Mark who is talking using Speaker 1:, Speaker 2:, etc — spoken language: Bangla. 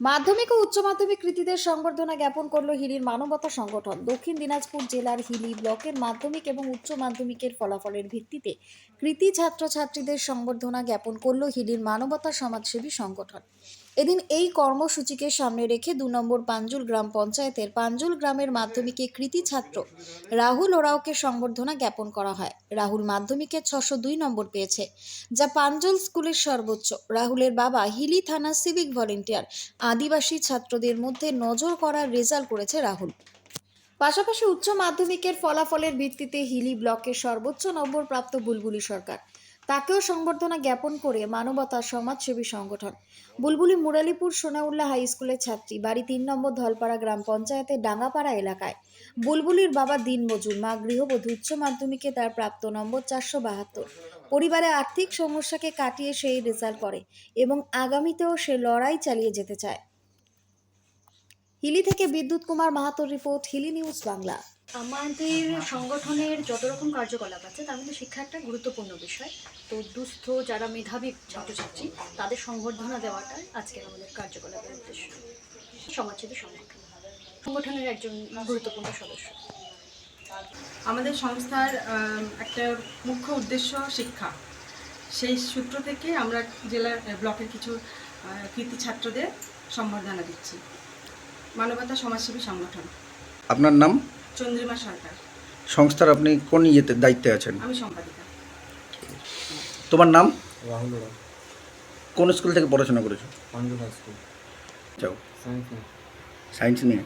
Speaker 1: মাধ্যমিক ও উচ্চ মাধ্যমিক কৃতীদের সংবর্ধনা জ্ঞাপন করল হিলির মানবতা সংগঠন। দক্ষিণ দিনাজপুর জেলার হিলি ব্লকের মাধ্যমিক এবং উচ্চ মাধ্যমিকের ফলাফলের ভিত্তিতে কৃতি ছাত্রছাত্রীদের সংবর্ধনা জ্ঞাপন করল হিলির মানবতা সমাজসেবী সংগঠন। এদিন এই কর্মসূচিকে সামনে রেখে দু নম্বর পাঞ্জুল গ্রাম পঞ্চায়েতের পাঞ্জুল গ্রামের মাধ্যমিকে কৃতি ছাত্র রাহুল ওরাওকে সংবর্ধনা জ্ঞাপন করা হয়। রাহুল মাধ্যমিকে ছশো দুই নম্বর পেয়েছে, যা পাঞ্জল স্কুলের সর্বোচ্চ। রাহুলের বাবা হিলি থানা সিভিক ভলেন্টিয়ার। আদিবাসী ছাত্রদের মধ্যে নজর করার রেজাল্ট করেছে রাহুল। পাশাপাশি উচ্চ মাধ্যমিকের ফলাফলের ভিত্তিতে হিলি ব্লকের সর্বোচ্চ নম্বর প্রাপ্ত বুলবুলি সরকার। তাকেও সংবর্ধনা জ্ঞাপন করে মানবতা সমাজসেবী সংগঠন। বুলবুলি মুরালিপুর সোনাউল্লাহ হাই স্কুলের ছাত্রী, বাড়ি তিন নম্বর ধলপাড়া গ্রাম পঞ্চায়েতের ডাঙ্গাপাড়া এলাকায়। বুলবুলির বাবা দিন মজুর মা গৃহবধূ উচ্চ মাধ্যমিকে তার প্রাপ্ত নম্বর চারশো বাহাত্তর। পরিবারে আর্থিক সমস্যাকে কাটিয়ে সেই রেজাল্ট করে এবং আগামীতেও সে লড়াই চালিয়ে যেতে চায়। হিলি থেকে বিদ্যুৎ কুমার মাহাতোর রিপোর্ট হিলি নিউজ বাংলা।
Speaker 2: আমাদের সংগঠনের যত রকম কার্যকলাপ আছে তার মধ্যে শিক্ষা একটা গুরুত্বপূর্ণ বিষয়। তো দুস্থ যারা মেধাবী ছাত্রছাত্রী তাদের সংবর্ধনা দেওয়াটা আজকের আমাদের কার্যকলাপের উদ্দেশ্য। সমাজসেবী সংগঠন। সংগঠনের একজন গুরুত্বপূর্ণ সদস্য।
Speaker 3: আমাদের সংস্থার একটা মুখ্য উদ্দেশ্য শিক্ষা। সেই সূত্র থেকে আমরা জেলার ব্লকের কিছু কৃতি ছাত্রদের সম্বর্ধনা দিচ্ছি। মানবতা সমাজসেবী সংগঠন।
Speaker 4: আপনার নাম?
Speaker 3: চন্দ্রিমা সরকার।
Speaker 4: সংস্থার আপনি কোন ইয়েতে দায়িত্বে আছেন?
Speaker 3: আমি সম্পাদিকা।
Speaker 4: তোমার নাম?
Speaker 5: রাহুল ওরা
Speaker 4: কোন স্কুল থেকে পড়াশোনা করেছ?
Speaker 5: Punjab high school.
Speaker 4: যাও।
Speaker 5: সায়েন্স নিয়ে।
Speaker 4: সায়েন্স নিয়ে।